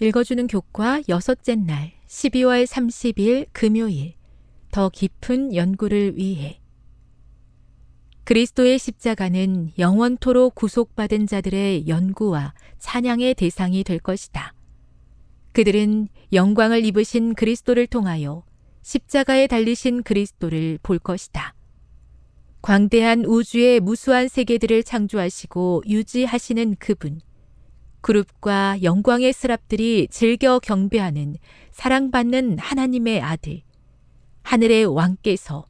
읽어주는 교과 여섯째 날 12월 30일 금요일 더 깊은 연구를 위해 그리스도의 십자가는 영원토록 구속받은 자들의 연구와 찬양의 대상이 될 것이다. 그들은 영광을 입으신 그리스도를 통하여 십자가에 달리신 그리스도를 볼 것이다. 광대한 우주의 무수한 세계들을 창조하시고 유지하시는 그분, 그룹과 영광의 스랍들이 즐겨 경배하는 사랑받는 하나님의 아들, 하늘의 왕께서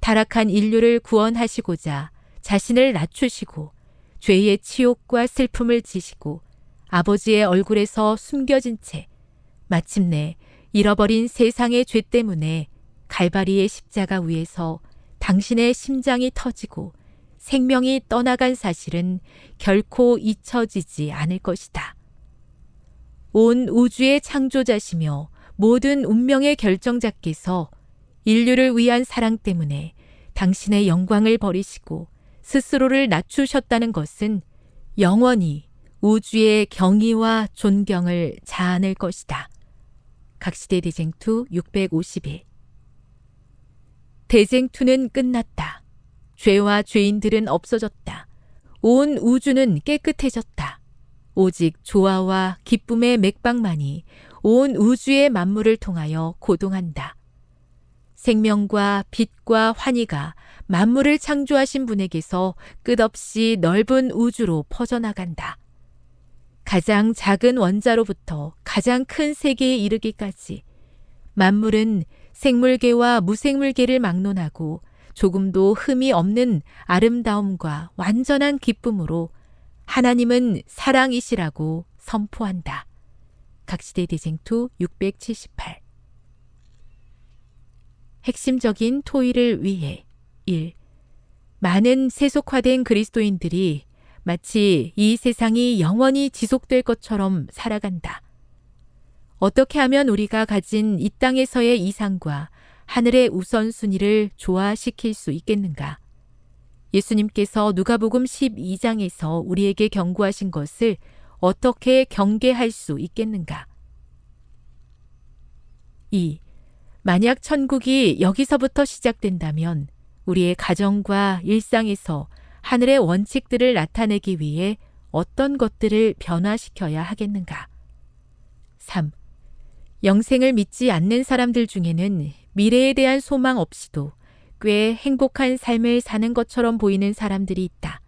타락한 인류를 구원하시고자 자신을 낮추시고 죄의 치욕과 슬픔을 지시고 아버지의 얼굴에서 숨겨진 채 마침내 잃어버린 세상의 죄 때문에 갈바리의 십자가 위에서 당신의 심장이 터지고 생명이 떠나간 사실은 결코 잊혀지지 않을 것이다. 온 우주의 창조자시며 모든 운명의 결정자께서 인류를 위한 사랑 때문에 당신의 영광을 버리시고 스스로를 낮추셨다는 것은 영원히 우주의 경의와 존경을 자아낼 것이다. 각시대 대쟁투 651 대쟁투는 끝났다. 죄와 죄인들은 없어졌다. 온 우주는 깨끗해졌다. 오직 조화와 기쁨의 맥박만이 온 우주의 만물을 통하여 고동한다. 생명과 빛과 환희가 만물을 창조하신 분에게서 끝없이 넓은 우주로 퍼져나간다. 가장 작은 원자로부터 가장 큰 세계에 이르기까지 만물은 생물계와 무생물계를 막론하고 조금도 흠이 없는 아름다움과 완전한 기쁨으로 하나님은 사랑이시라고 선포한다. 각시대 대쟁투 678 핵심적인 토의를 위해 1. 많은 세속화된 그리스도인들이 마치 이 세상이 영원히 지속될 것처럼 살아간다. 어떻게 하면 우리가 가진 이 땅에서의 이상과 하늘의 우선순위를 조화시킬 수 있겠는가? 예수님께서 누가복음 12장에서 우리에게 경고하신 것을 어떻게 경계할 수 있겠는가? 2. 만약 천국이 여기서부터 시작된다면 우리의 가정과 일상에서 하늘의 원칙들을 나타내기 위해 어떤 것들을 변화시켜야 하겠는가? 3. 영생을 믿지 않는 사람들 중에는 미래에 대한 소망 없이도 꽤 행복한 삶을 사는 것처럼 보이는 사람들이 있다.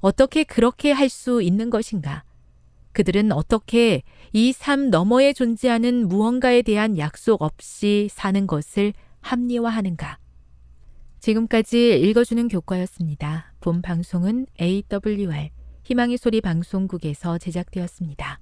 어떻게 그렇게 할 수 있는 것인가? 그들은 어떻게 이 삶 너머에 존재하는 무언가에 대한 약속 없이 사는 것을 합리화하는가? 지금까지 읽어주는 교과였습니다. 본 방송은 AWR 희망의 소리 방송국에서 제작되었습니다.